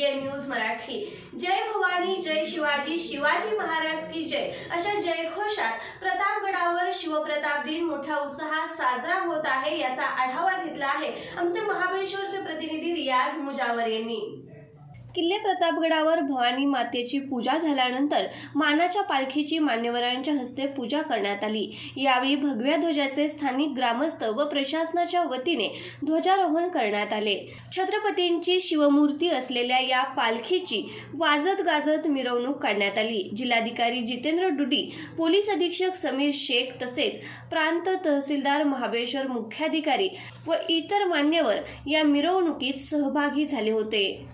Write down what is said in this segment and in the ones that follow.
DBN news Marathi. जय भवानी जय शिवाजी शिवाजी महाराज की जय. अशा जयघोषात प्रतापगडावर शिवप्रताप दिन मोठ्या उत्साहात साजरा होत आहे याचा आढावा घेतला आहे आमचे महाबळेश्वरचे प्रतिनिधी रियाज मुजावर यांनी. किल्ले प्रतापगडावर भवानी मातेची पूजा झाल्यानंतर मानाच्या पालखीची मान्यवरांच्या हस्ते पूजा करण्यात आली. यावेळी भगव्या ध्वजाचे स्थानिक ग्रामस्थ व प्रशासनाच्या वतीने ध्वजारोहण करण्यात आले. छत्रपतींची शिवमूर्ती असलेल्या या पालखीची वाजत गाजत मिरवणूक काढण्यात आली. जिल्हाधिकारी जितेंद्र डुडी पोलीस अधीक्षक समीर शेख तसेच प्रांत तहसीलदार महाबळेश्वर मुख्याधिकारी व इतर मान्यवर या मिरवणुकीत सहभागी झाले होते.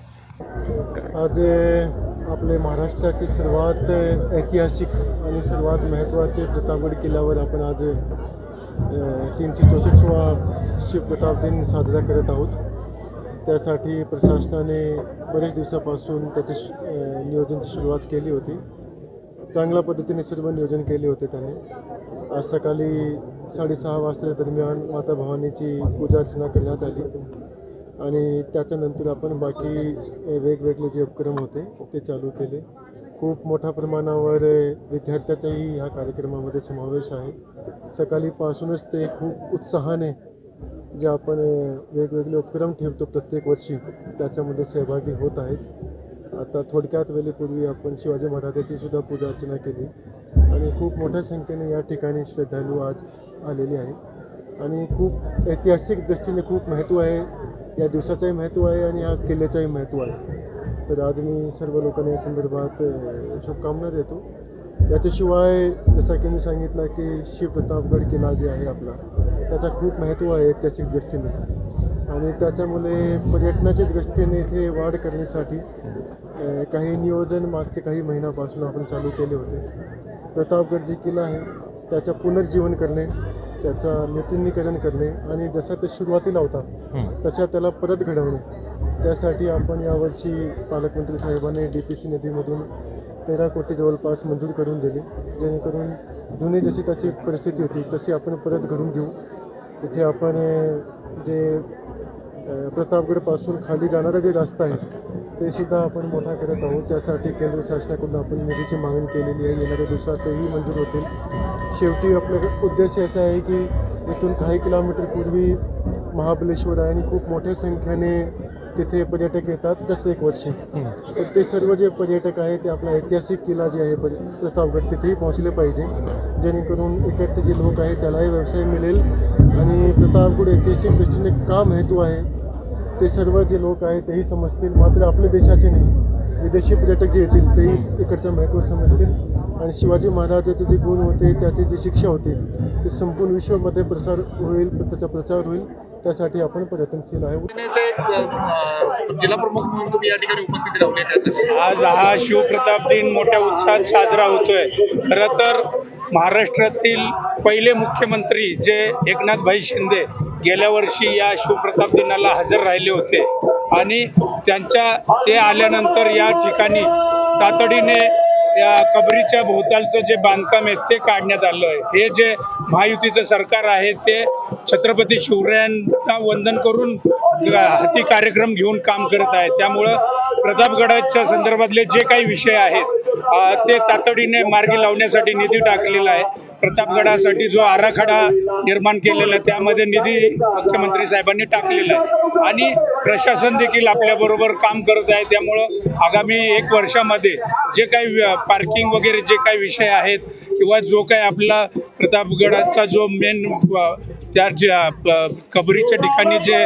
आज आपले महाराष्ट्राची सर्वात ऐतिहासिक आणि सर्वात महत्त्वाचे प्रतापगड किल्ल्यावर आपण आज तीनशे चौसष्टवा शिवप्रताप दिन साजरा करत आहोत. त्यासाठी प्रशासनाने बरेच दिवसापासून त्याचे श- नियोजनची सुरुवात केली होती. चांगल्या पद्धतीने सर्व नियोजन केले होते त्याने. आज सकाळी साडेसहा वाजता दरम्यान माता भवानीची पूजा अर्चना करण्यात आली. आणि त्याच्यानंतर आपण बाकी वेगवेगळे जे उपक्रम होते ते चालू केले. खूप मोठ्या प्रमाणावर विद्यार्थ्याचाही ह्या कार्यक्रमामध्ये समावेश आहे. सकाळीपासूनच ते खूप उत्साहाने जे आपण वेगवेगळे उपक्रम ठेवतो प्रत्येक वर्षी त्याच्यामध्ये सहभागी होत आहेत. आता थोडक्यात वेळेपूर्वी आपण शिवाजी महाराजाची सुद्धा पूजा अर्चना केली. आणि खूप मोठ्या संख्येने या ठिकाणी श्रद्धाळू आज आलेले आहे आणि खूप ऐतिहासिक दृष्टीने खूप महत्त्व आहे या दिवसाचंही महत्त्व आहे आणि या किल्ल्याचंही महत्त्व आहे. तर आज मी सर्व लोकांना या संदर्भात शुभकामना देतो. याच्याशिवाय जसं की मी सांगितलं की शिवप्रतापगड किल्ला जे आहे आपला त्याचा खूप महत्त्व आहे ऐतिहासिक दृष्टीने. आणि त्याच्यामुळे पर्यटनाच्या दृष्टीने इथे वाढ करण्यासाठी काही नियोजन मागचे काही महिन्यापासून आपण चालू केले होते. प्रतापगड जे किल्ला आहे त्याचं पुनर्जीवन करणे त्याचं नूतनीकरण करणे आणि जसा ते सुरुवातीला होता तशा त्याला परत घडवणे. त्यासाठी आपण यावर्षी पालकमंत्री साहेबांनी डी पी सी निधीमधून तेरा कोटी जवळपास मंजूर करून दिली जेणेकरून जुनी जशी त्याची परिस्थिती होती तशी आपण परत घडून घेऊ. इथे आपण जे प्रतापगडपासून खाली जाणारा जे रस्ता आहे ते सुद्धा आपण मोठा करत आहोत. त्यासाठी केंद्र शासनाकडून आपण निधीची मागणी केलेली आहे. येणाऱ्या दिवसात तेही मंजूर होतील. शेवटी आपला उद्देश असा आहे की इथून काही किलोमीटर पूर्वी महाबलेश्वर आहे आणि खूप मोठ्या संख्येने तिथे पर्यटक येतात प्रत्येक वर्षी. तर ते सर्व जे पर्यटक आहेत ते आपला ऐतिहासिक किल्ला जे आहे प्रतापगड तिथेही पोहोचले पाहिजे. जेणेकरून इकडचे जे लोक आहेत त्यालाही व्यवसाय मिळेल. आणि प्रतापगड ऐतिहासिक दृष्टीने का महत्त्व आहे? ते सर्व जे लोक आहेत तेही समजतील. मात्र आपल्या देशाचे नाही. विदेशी पर्यटक जे येतील तेही इकडचं महत्त्व समजतील. आणि शिवाजी महाराजाचे जे गुण होते त्याची जी शिक्षा होती ते संपूर्ण विश्वामध्ये प्रसार होईल त्याचा प्रचार होईल. त्यासाठी आपण प्रयत्नशील आहे. जिल्हा प्रमुख म्हणून तुम्ही या ठिकाणी उपस्थित त्यासाठी. आज हा शिवप्रताप दिन मोठ्या उत्साहात साजरा होतोय. खरं तर महाराष्ट्रातील पहिले मुख्यमंत्री जे एकनाथभाई शिंदे गेल्या वर्षी या शिवप्रताप दिनाला हजर राहिले होते आणि त्यांच्या ते आल्यानंतर या ठिकाणी तातडीने या कबरीच्या भोवतालचं जे बांधकाम आहे ते काढण्यात आलं आहे. हे जे महायुतीचं सरकार आहे ते छत्रपती शिवरायांना वंदन करून हाती कार्यक्रम घेऊन काम करत आहे. त्यामुळं प्रतापगडाच्या संदर्भातले जे काही विषय आहेत ते तातडीने मार्गी लावण्यासाठी निधी टाकलेला आहे. प्रतापगडासाठी जो आराखडा निर्माण केलेला आहे त्यामध्ये निधी मुख्यमंत्री साहेबांनी टाकलेला आहे. आणि प्रशासन देखील आपल्याबरोबर काम करत आहे. त्यामुळं आगामी एक वर्षामध्ये जे काही पार्किंग वगैरे जे काही विषय आहेत किंवा जो काही आपला प्रतापगडाचा जो मेन त्या ज्या कबरीच्या ठिकाणी जे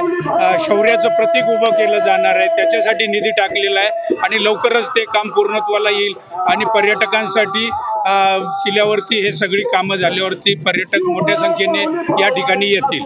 शौर्याचं प्रतीक उभं केलं जाणार आहे त्याच्यासाठी निधी टाकलेला आहे आणि लवकरच ते काम पूर्णत्वाला येईल. आणि पर्यटकांसाठी किल्ल्यावरती हे सगळी कामं झाल्यावरती पर्यटक मोठ्या संख्येने या ठिकाणी येतील.